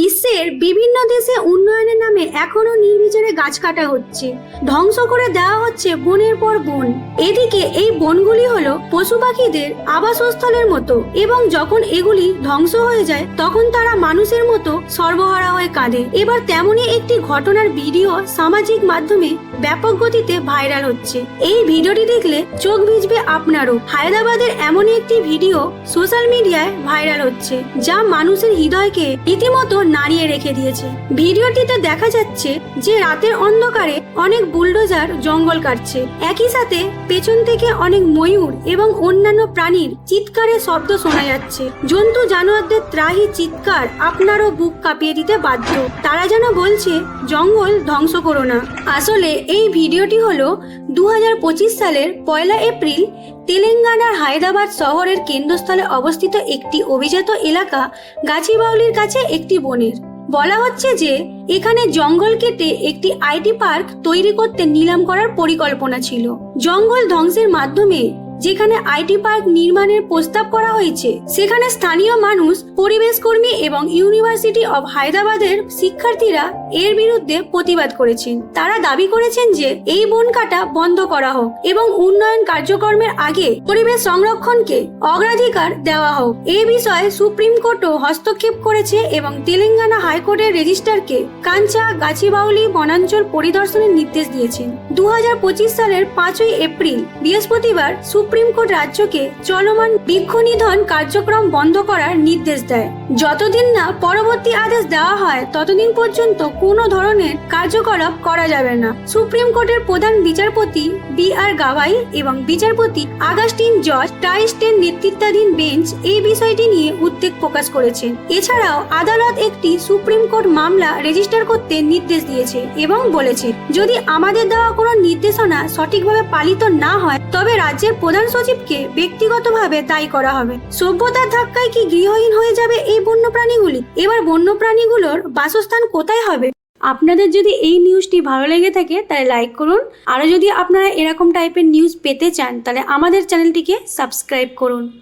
বিশ্বের বিভিন্ন দেশে উন্নয়নের নামে এখনও নির্বিচারে গাছ কাটা হচ্ছে। ধ্বংস করে দেওয়া হচ্ছে বনের পর বন। এদিকে এই বনগুলি হলো পশু পাখিদের আবাসস্থলের মতো এবং যখন এগুলি ধ্বংস হয়ে যায়, তখন তারা মানুষের মতো সর্বহারা হয়ে কাঁদে। এবার তেমনই একটি ঘটনার ভিডিও সামাজিক মাধ্যমে ব্যাপক গতিতে ভাইরাল হচ্ছে। এই ভিডিওটি দেখলে চোখ ভিজবে আপনারও। হায়দ্রাবাদের এমন একটি ভিডিও সোশ্যাল মিডিয়ায় ভাইরাল হচ্ছে, যা মানুষের হৃদয়কে রীতিমতো নাড়িয়ে রেখে দিয়েছে। ভিডিওটিতে দেখা যাচ্ছে যে রাতের অন্ধকারে অনেক বুলডোজার জঙ্গল কাটছে। একই সাথে পেছন থেকে অনেক ময়ূর এবং অন্যান্য প্রাণীর চিৎকারের শব্দ শোনা যাচ্ছে। জন্তু জানোয়ারদের ত্রাহি চিৎকার আপনারও বুক কাঁপিয়ে দিতে বাধ্য। তারা যেন বলছে, জঙ্গল ধ্বংস করো না। আসলে এই ভিডিওটি হল দু হাজার পঁচিশ সালের পয়লা এপ্রিল তেলেঙ্গানার হায়দ্রাবাদ শহরের কেন্দ্রস্থলে অবস্থিত একটি অভিজাত এলাকা গাছিবাউলির কাছে একটি বনের। বলা হচ্ছে যে, এখানে জঙ্গল কেটে একটি আইটি পার্ক তৈরি করতে নিলাম করার পরিকল্পনা ছিল। জঙ্গল ধ্বংসের মাধ্যমে যেখানে আইটি পার্ক নির্মাণের প্রস্তাব করা হয়েছে, সেখানে স্থানীয় মানুষ পরিবেশ কর্মী এবং ইউনিভার্সিটি অব হায়দ্রাবাদের শিক্ষার্থীরা এর বিরুদ্ধে প্রতিবাদ করেছেন। তারা দাবি করেছেন যে, এই বন কাটা বন্ধ করা হোক এবং উন্নয়ন কার্যক্রমের আগে পরিবেশ সংরক্ষণকে অগ্রাধিকার দেওয়া হোক। এই বিষয়ে সুপ্রিম কোর্টও হস্তক্ষেপ করেছে এবং তেলেঙ্গানা হাইকোর্টের রেজিস্ট্রারকে কাঞ্চা গাছিবাউলি বনাঞ্চল পরিদর্শনের নির্দেশ দিয়েছেন। দু হাজার পঁচিশ সালের পাঁচই এপ্রিল, বৃহস্পতিবার সুপ্রিম কোর্ট রাজ্যকে চলমান বৃক্ষ নিধন কার্যক্রম বন্ধ করার নির্দেশ দেয়। যতদিন না পরবর্তী আদেশ দেওয়া হয়, ততদিন পর্যন্ত কোনো ধরনের কার্যকলাপ করা যাবে না। সুপ্রিম কোর্টের প্রধান বিচারপতি বি আর গাভাই এবং বিচারপতি আগাস্টিন জজ টাইস্টের নেতৃত্বাধীন বেঞ্চ এই বিষয়টি নিয়ে উদ্বেগ প্রকাশ করেছেন। এছাড়াও আদালত একটি সুপ্রিম কোর্ট মামলা রেজিস্টার করতে নির্দেশ দিয়েছে এবং বলেছে, যদি আমাদের দেওয়া কোনো নির্দেশনা সঠিকভাবে পালিত না হয়, তবে রাজ্যের প্রধান সচিবকে ব্যক্তিগতভাবে দায়ী করা হবে। সভ্যতার ধাক্কায় কি গৃহহীন হয়ে যাবে এই বন্যপ্রাণীগুলি? এবার বন্যপ্রাণীগুলোর বাসস্থান কোথায় হবে? আপনাদের যদি এই নিউজটি ভালো লেগে থাকে, তাহলে লাইক করুন। আরও যদি আপনারা এরকম টাইপের নিউজ পেতে চান, তাহলে আমাদের চ্যানেলটিকে সাবস্ক্রাইব করুন।